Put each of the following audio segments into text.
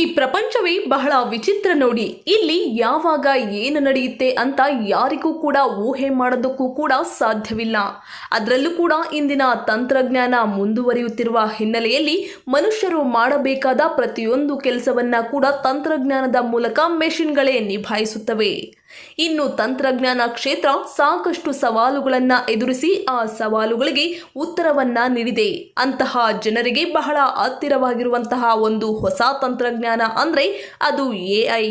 ಈ ಪ್ರಪಂಚವೇ ಬಹಳ ವಿಚಿತ್ರ ನೋಡಿ. ಇಲ್ಲಿ ಯಾವಾಗ ಏನು ನಡೆಯುತ್ತೆ ಅಂತ ಯಾರಿಗೂ ಕೂಡ ಊಹೆ ಮಾಡೋದಕ್ಕೂ ಕೂಡ ಸಾಧ್ಯವಿಲ್ಲ. ಅದರಲ್ಲೂ ಕೂಡ ಇಂದಿನ ತಂತ್ರಜ್ಞಾನ ಮುಂದುವರಿಯುತ್ತಿರುವ ಹಿನ್ನೆಲೆಯಲ್ಲಿ ಮನುಷ್ಯರು ಮಾಡಬೇಕಾದ ಪ್ರತಿಯೊಂದು ಕೆಲಸವನ್ನ ಕೂಡ ತಂತ್ರಜ್ಞಾನದ ಮೂಲಕ ಮೆಷಿನ್ಗಳೇ ನಿಭಾಯಿಸುತ್ತವೆ. ಇನ್ನು ತಂತ್ರಜ್ಞಾನ ಕ್ಷೇತ್ರ ಸಾಕಷ್ಟು ಸವಾಲುಗಳನ್ನ ಎದುರಿಸಿ ಆ ಸವಾಲುಗಳಿಗೆ ಉತ್ತರವನ್ನ ನೀಡಿದೆ. ಅಂತಹ ಜನರಿಗೆ ಬಹಳ ಹತ್ತಿರವಾಗಿರುವಂತಹ ಒಂದು ಹೊಸ ತಂತ್ರಜ್ಞಾನ ಅಂದ್ರೆ ಅದು ಎಐ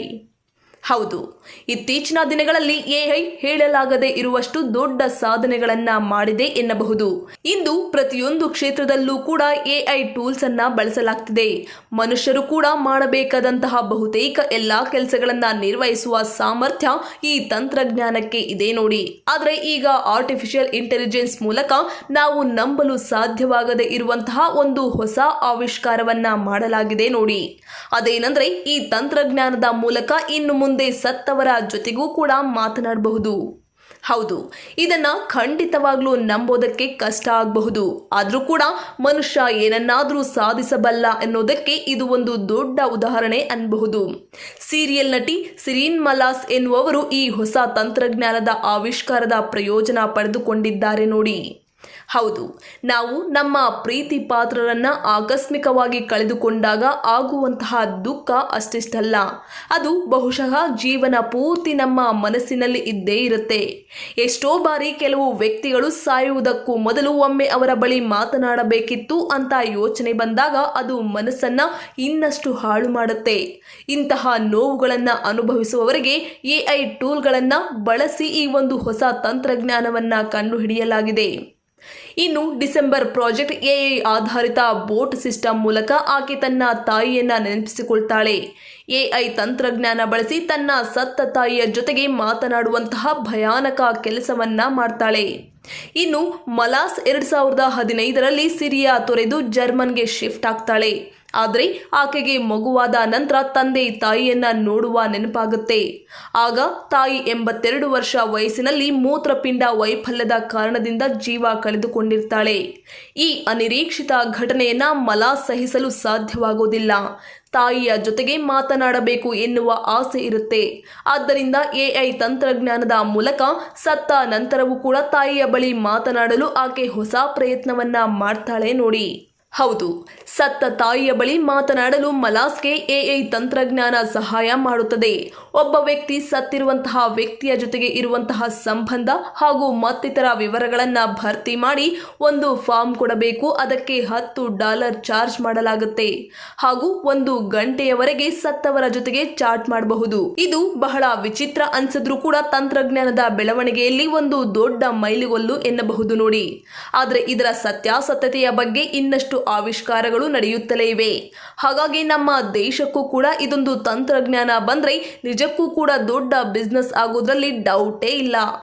ಹೌದು. ಇತ್ತೀಚಿನ ದಿನಗಳಲ್ಲಿ ಎಐ ಹೇಳಲಾಗದೆ ಇರುವಷ್ಟು ದೊಡ್ಡ ಸಾಧನೆಗಳನ್ನ ಮಾಡಿದೆ ಎನ್ನಬಹುದು. ಇಂದು ಪ್ರತಿಯೊಂದು ಕ್ಷೇತ್ರದಲ್ಲೂ ಕೂಡ ಎಐ ಟೂಲ್ಸ್ ಅನ್ನ ಬಳಸಲಾಗ್ತಿದೆ. ಮನುಷ್ಯರು ಕೂಡ ಮಾಡಬೇಕಾದಂತಹ ಬಹುತೇಕ ಎಲ್ಲಾ ಕೆಲಸಗಳನ್ನ ನಿರ್ವಹಿಸುವ ಸಾಮರ್ಥ್ಯ ಈ ತಂತ್ರಜ್ಞಾನಕ್ಕೆ ಇದೆ ನೋಡಿ. ಆದರೆ ಈಗ ಆರ್ಟಿಫಿಷಿಯಲ್ ಇಂಟೆಲಿಜೆನ್ಸ್ ಮೂಲಕ ನಾವು ನಂಬಲು ಸಾಧ್ಯವಾಗದೇ ಇರುವಂತಹ ಒಂದು ಹೊಸ ಆವಿಷ್ಕಾರವನ್ನ ಮಾಡಲಾಗಿದೆ ನೋಡಿ. ಅದೇನೆಂದ್ರೆ ಈ ತಂತ್ರಜ್ಞಾನದ ಮೂಲಕ ಇನ್ನು ಸತ್ತವರ ಜೊತೆಗೂ ಕೂಡ ಮಾತನಾಡಬಹುದು. ಹೌದು, ಇದನ್ನ ಖಂಡಿತವಾಗ್ಲೂ ನಂಬೋದಕ್ಕೆ ಕಷ್ಟ ಆಗಬಹುದು. ಆದರೂ ಕೂಡ ಮನುಷ್ಯ ಏನನ್ನಾದರೂ ಸಾಧಿಸಬಲ್ಲ ಅನ್ನೋದಕ್ಕೆ ಇದು ಒಂದು ದೊಡ್ಡ ಉದಾಹರಣೆ ಅನ್ನಬಹುದು ಸೀರಿಯಲ್ ನಟಿ ಸಿರೀನ್ ಮಲಾಸ್ ಎನ್ನುವವರು ಈ ಹೊಸ ತಂತ್ರಜ್ಞಾನದ ಆವಿಷ್ಕಾರದ ಪ್ರಯೋಜನ ಪಡೆದುಕೊಂಡಿದ್ದಾರೆ ನೋಡಿ. ಹೌದು, ನಾವು ನಮ್ಮ ಪ್ರೀತಿ ಪಾತ್ರರನ್ನು ಆಕಸ್ಮಿಕವಾಗಿ ಕಳೆದುಕೊಂಡಾಗ ಆಗುವಂತಹ ದುಃಖ ಅಷ್ಟಿಷ್ಟಲ್ಲ. ಅದು ಬಹುಶಃ ಜೀವನ ಪೂರ್ತಿ ನಮ್ಮ ಮನಸ್ಸಿನಲ್ಲಿ ಇದ್ದೇ ಇರುತ್ತೆ. ಎಷ್ಟೋ ಬಾರಿ ಕೆಲವು ವ್ಯಕ್ತಿಗಳು ಸಾಯುವುದಕ್ಕೂ ಮೊದಲು ಒಮ್ಮೆ ಅವರ ಬಳಿ ಮಾತನಾಡಬೇಕಿತ್ತು ಅಂತ ಯೋಚನೆ ಬಂದಾಗ ಅದು ಮನಸ್ಸನ್ನು ಇನ್ನಷ್ಟು ಹಾಳು ಮಾಡುತ್ತೆ. ಇಂತಹ ನೋವುಗಳನ್ನು ಅನುಭವಿಸುವವರಿಗೆ ಎಐ ಟೂಲ್ಗಳನ್ನು ಬಳಸಿ ಈ ಒಂದು ಹೊಸ ತಂತ್ರಜ್ಞಾನವನ್ನು ಕಂಡುಹಿಡಿಯಲಾಗಿದೆ. ಇನ್ನು ಡಿಸೆಂಬರ್ ಪ್ರಾಜೆಕ್ಟ್ ಎಐ ಆಧಾರಿತ ಬೋಟ್ ಸಿಸ್ಟಮ್ ಮೂಲಕ ಆಕೆ ತನ್ನ ತಾಯಿಯನ್ನ ನೆನಪಿಸಿಕೊಳ್ತಾಳೆ. ಎಐ ತಂತ್ರಜ್ಞಾನ ಬಳಸಿ ತನ್ನ ಸತ್ತ ತಾಯಿಯ ಜೊತೆಗೆ ಮಾತನಾಡುವಂತಹ ಭಯಾನಕ ಕೆಲಸವನ್ನ ಮಾಡ್ತಾಳೆ. ಇನ್ನು ಮಲಾಸ್ ಎರಡು ಸಾವಿರದ ಹದಿನೈದರಲ್ಲಿ ಸಿರಿಯಾ ತೊರೆದು ಜರ್ಮನ್ಗೆ ಶಿಫ್ಟ್ ಆಗ್ತಾಳೆ. ಆದರೆ ಆಕೆಗೆ ಮಗುವಾದ ನಂತರ ತಂದೆ ತಾಯಿಯನ್ನ ನೋಡುವ ನೆನಪಾಗುತ್ತೆ. ಆಗ ತಾಯಿ ಎಂಬತ್ತೆರಡು ವರ್ಷ ವಯಸ್ಸಿನಲ್ಲಿ ಮೂತ್ರಪಿಂಡ ವೈಫಲ್ಯದ ಕಾರಣದಿಂದ ಜೀವ ಕಳೆದುಕೊಂಡಿರ್ತಾಳೆ. ಈ ಅನಿರೀಕ್ಷಿತ ಘಟನೆಯನ್ನ ಮಲ ಸಹಿಸಲು ಸಾಧ್ಯವಾಗುವುದಿಲ್ಲ. ತಾಯಿಯ ಜೊತೆಗೆ ಮಾತನಾಡಬೇಕು ಎನ್ನುವ ಆಸೆ ಇರುತ್ತೆ. ಆದ್ದರಿಂದ ಎಐ ತಂತ್ರಜ್ಞಾನದ ಮೂಲಕ ಸತ್ತ ನಂತರವೂ ಕೂಡ ತಾಯಿಯ ಬಳಿ ಮಾತನಾಡಲು ಆಕೆ ಹೊಸ ಪ್ರಯತ್ನವನ್ನ ಮಾಡ್ತಾಳೆ ನೋಡಿ. ಹೌದು, ಸತ್ತ ತಾಯಿಯ ಬಳಿ ಮಾತನಾಡಲು ಮಲಾಸ್ಗೆ ಎಐ ತಂತ್ರಜ್ಞಾನ ಸಹಾಯ ಮಾಡುತ್ತದೆ. ಒಬ್ಬ ವ್ಯಕ್ತಿ ಸತ್ತಿರುವಂತಹ ವ್ಯಕ್ತಿಯ ಜೊತೆಗೆ ಇರುವಂತಹ ಸಂಬಂಧ ಹಾಗೂ ಮತ್ತಿತರ ವಿವರಗಳನ್ನ ಭರ್ತಿ ಮಾಡಿ ಒಂದು ಫಾರ್ಮ್ ಕೊಡಬೇಕು. ಅದಕ್ಕೆ ಹತ್ತು ಡಾಲರ್ ಚಾರ್ಜ್ ಮಾಡಲಾಗುತ್ತೆ. ಹಾಗೂ ಒಂದು ಗಂಟೆಯವರೆಗೆ ಸತ್ತವರ ಜೊತೆಗೆ ಚಾಟ್ ಮಾಡಬಹುದು. ಇದು ಬಹಳ ವಿಚಿತ್ರ ಅನ್ಸಿದ್ರೂ ಕೂಡ ತಂತ್ರಜ್ಞಾನದ ಬೆಳವಣಿಗೆಯಲ್ಲಿ ಒಂದು ದೊಡ್ಡ ಮೈಲಿಗೊಲ್ಲು ಎನ್ನಬಹುದು ನೋಡಿ. ಆದರೆ ಇದರ ಸತ್ಯಾಸತ್ಯತೆಯ ಬಗ್ಗೆ ಇನ್ನಷ್ಟು ಆವಿಷ್ಕಾರಗಳು ನಡೆಯುತ್ತಲೇ ಇವೆ. ಹಾಗಾಗಿ ನಮ್ಮ ದೇಶಕ್ಕೂ ಕೂಡ ಇದೊಂದು ತಂತ್ರಜ್ಞಾನ ಬಂದ್ರೆ ನಿಜಕ್ಕೂ ಕೂಡ ದೊಡ್ಡ ಬಿಸ್ನೆಸ್ ಆಗೋದ್ರಲ್ಲಿ ಡೌಟೇ ಇಲ್ಲ.